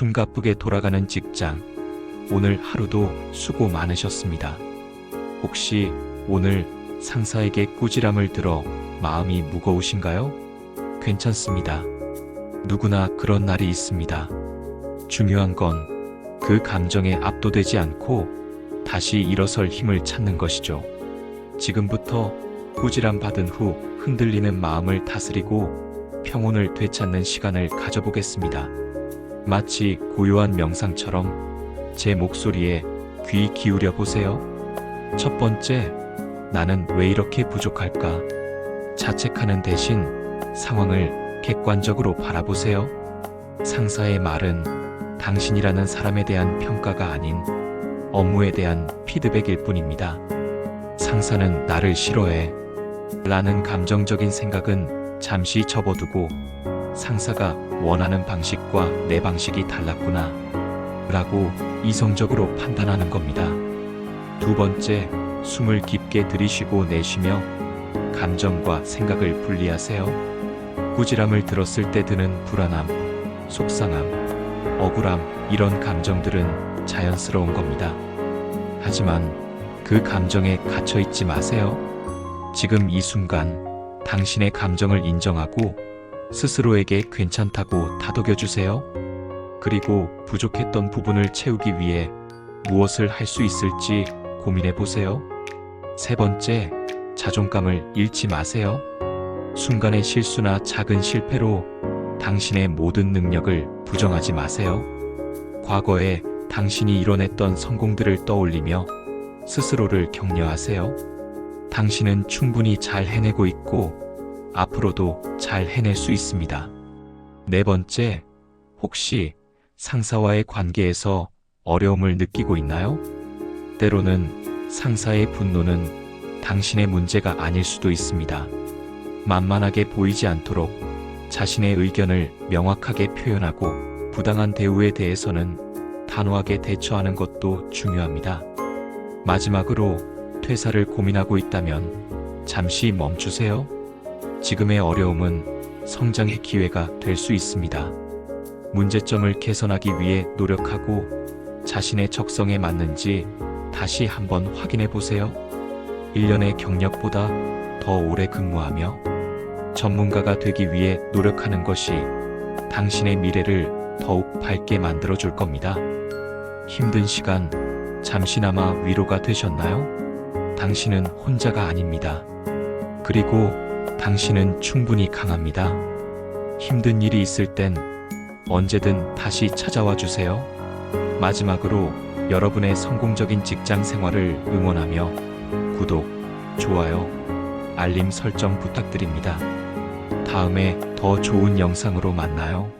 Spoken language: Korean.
숨가쁘게 돌아가는 직장. 오늘 하루도 수고 많으셨습니다. 혹시 오늘 상사에게 꾸지람을 들어 마음이 무거우신가요? 괜찮습니다. 누구나 그런 날이 있습니다. 중요한 건 그 감정에 압도되지 않고 다시 일어설 힘을 찾는 것이죠. 지금부터 꾸지람 받은 후 흔들리는 마음을 다스리고 평온을 되찾는 시간을 가져보겠습니다. 마치 고요한 명상처럼 제 목소리에 귀 기울여 보세요. 첫 번째, 나는 왜 이렇게 부족할까? 자책하는 대신 상황을 객관적으로 바라보세요. 상사의 말은 당신이라는 사람에 대한 평가가 아닌 업무에 대한 피드백일 뿐입니다. 상사는 나를 싫어해. 라는 감정적인 생각은 잠시 접어두고 상사가 원하는 방식과 내 방식이 달랐구나. 라고 이성적으로 판단하는 겁니다. 두 번째, 숨을 깊게 들이쉬고 내쉬며 감정과 생각을 분리하세요. 꾸지람을 들었을 때 드는 불안함, 속상함, 억울함, 이런 감정들은 자연스러운 겁니다. 하지만 그 감정에 갇혀 있지 마세요. 지금 이 순간 당신의 감정을 인정하고 스스로에게 괜찮다고 다독여 주세요. 그리고 부족했던 부분을 채우기 위해 무엇을 할 수 있을지 고민해 보세요. 세 번째, 자존감을 잃지 마세요. 순간의 실수나 작은 실패로 당신의 모든 능력을 부정하지 마세요. 과거에 당신이 이뤄냈던 성공들을 떠올리며 스스로를 격려하세요. 당신은 충분히 잘 해내고 있고 앞으로도 잘 해낼 수 있습니다. 네 번째, 혹시 상사와의 관계에서 어려움을 느끼고 있나요? 때로는 상사의 분노는 당신의 문제가 아닐 수도 있습니다. 만만하게 보이지 않도록 자신의 의견을 명확하게 표현하고 부당한 대우에 대해서는 단호하게 대처하는 것도 중요합니다. 마지막으로 퇴사를 고민하고 있다면 잠시 멈추세요. 지금의 어려움은 성장의 기회가 될 수 있습니다. 문제점을 개선하기 위해 노력하고 자신의 적성에 맞는지 다시 한번 확인해 보세요. 1년의 경력보다 더 오래 근무하며 전문가가 되기 위해 노력하는 것이 당신의 미래를 더욱 밝게 만들어 줄 겁니다. 힘든 시간 잠시나마 위로가 되셨나요? 당신은 혼자가 아닙니다. 그리고 당신은 충분히 강합니다. 힘든 일이 있을 땐 언제든 다시 찾아와 주세요. 마지막으로 여러분의 성공적인 직장 생활을 응원하며 구독, 좋아요, 알림 설정 부탁드립니다. 다음에 더 좋은 영상으로 만나요.